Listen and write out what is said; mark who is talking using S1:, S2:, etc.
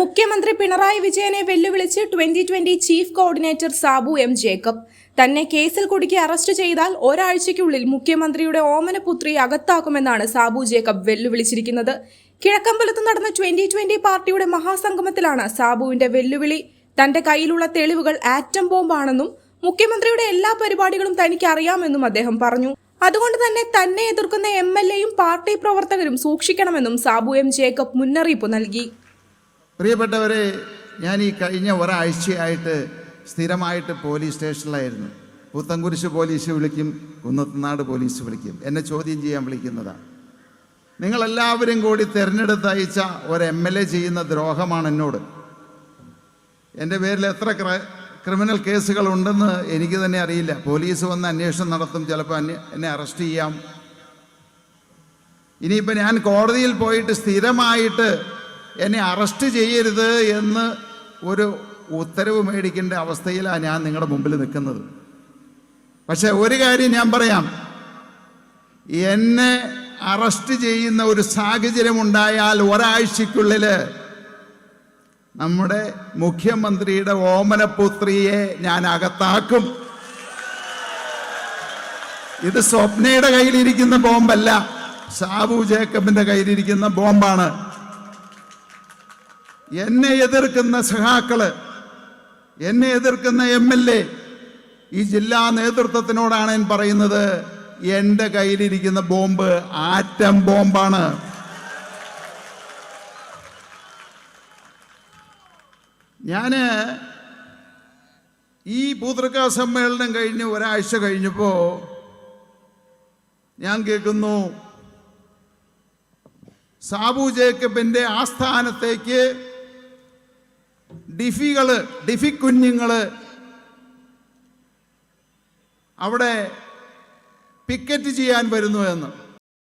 S1: മുഖ്യമന്ത്രി പിണറായി വിജയനെ വെല്ലുവിളിച്ച് twenty twenty chief coordinator Sabu M Jacob. തന്നെ കേസിൽ കുടുക്കി അറസ്റ്റ് ചെയ്താൽ ഒരാഴ്ചയ്ക്കുള്ളിൽ മുഖ്യമന്ത്രിയുടെ ഓമനപുത്രി അകത്താക്കുമെന്നാണ് സാബു ജേക്കബ് വെല്ലുവിളിച്ചിരിക്കുന്നത്. കിഴക്കമ്പലത്ത് നടന്ന ട്വന്റി ട്വന്റി പാർട്ടിയുടെ മഹാസംഗമത്തിലാണ് സാബുവിന്റെ വെല്ലുവിളി. തന്റെ കയ്യിലുള്ള തെളിവുകൾ ആറ്റം ബോംബാണെന്നും മുഖ്യമന്ത്രിയുടെ എല്ലാ പരിപാടികളും തനിക്ക് അറിയാമെന്നും അദ്ദേഹം പറഞ്ഞു. അതുകൊണ്ട് തന്നെ തന്നെ എതിർക്കുന്ന എം എൽ എയും പാർട്ടി പ്രവർത്തകരും സൂക്ഷിക്കണമെന്നും സാബു എം ജേക്കബ് മുന്നറിയിപ്പ് നൽകി.
S2: പ്രിയപ്പെട്ടവരെ ഞാൻ ഈ കഴിഞ്ഞ ഒരാഴ്ചയായിട്ട് സ്ഥിരമായിട്ട് പോലീസ് സ്റ്റേഷനിലായിരുന്നു. പുത്തൻകുരിശ് പോലീസ് വിളിക്കും കുന്നത്തനാട് പോലീസ് വിളിക്കും. എന്നെ ചോദ്യം ചെയ്യാൻ വിളിക്കുന്നതാണ് നിങ്ങളെല്ലാവരും കൂടി തിരഞ്ഞെടുത്ത് അയച്ച ഒരു എം എൽ എ ചെയ്യുന്ന ദ്രോഹമാണ് എന്നോട്. എന്റെ പേരിൽ എത്ര ക്ര- ക്രിമിനൽ കേസുകൾ ഉണ്ടെന്ന് എനിക്ക് തന്നെ അറിയില്ല. പോലീസ് വന്ന് അന്വേഷണം നടത്തും ചിലപ്പോൾ എന്നെ അറസ്റ്റ് ചെയ്യാം. ഇനിയിപ്പോൾ ഞാൻ കോടതിയിൽ പോയിട്ട് സ്ഥിരമായിട്ട് എന്നെ അറസ്റ്റ് ചെയ്യരുത് എന്ന് ഒരു ഉത്തരവ് മേടിക്കേണ്ട അവസ്ഥയിലാണ് ഞാൻ നിങ്ങളുടെ മുമ്പിൽ നിൽക്കുന്നത്. പക്ഷേ ഒരു കാര്യം ഞാൻ പറയാം. എന്നെ അറസ്റ്റ് ചെയ്യുന്ന ഒരു സാഹചര്യം ഉണ്ടായാൽ ഒരാഴ്ചക്കുള്ളിൽ നമ്മുടെ മുഖ്യമന്ത്രിയുടെ ഓമനപുത്രിയെ ഞാൻ അകത്താക്കും. ഇത് സ്വപ്നയുടെ കയ്യിലിരിക്കുന്ന ബോംബല്ല. സാബു ജേക്കബിന്റെ കയ്യിലിരിക്കുന്ന ബോംബാണ്. എന്നെ എതിർക്കുന്ന സഹാക്കൾ എന്നെ എതിർക്കുന്ന എം എൽ എ ഈ ജില്ലാ നേതൃത്വത്തിനോടാണ് ഞാൻ പറയുന്നത് എന്റെ കയ്യിലിരിക്കുന്ന ബോംബ് ആറ്റം ബോംബാണ്. ഞാൻ ഈ പൂതൃക്ക സമ്മേളനം കഴിഞ്ഞ് ഒരാഴ്ച കഴിഞ്ഞപ്പോൾ ഞാൻ കേൾക്കുന്നു സാബു ജേക്കബിന്റെ ആസ്ഥാനത്തേക്ക് ഡിഫികൾ ഡിഫി കുഞ്ഞുങ്ങൾ അവിടെ പിക്കറ്റ് ചെയ്യാൻ വരുന്നു എന്ന്.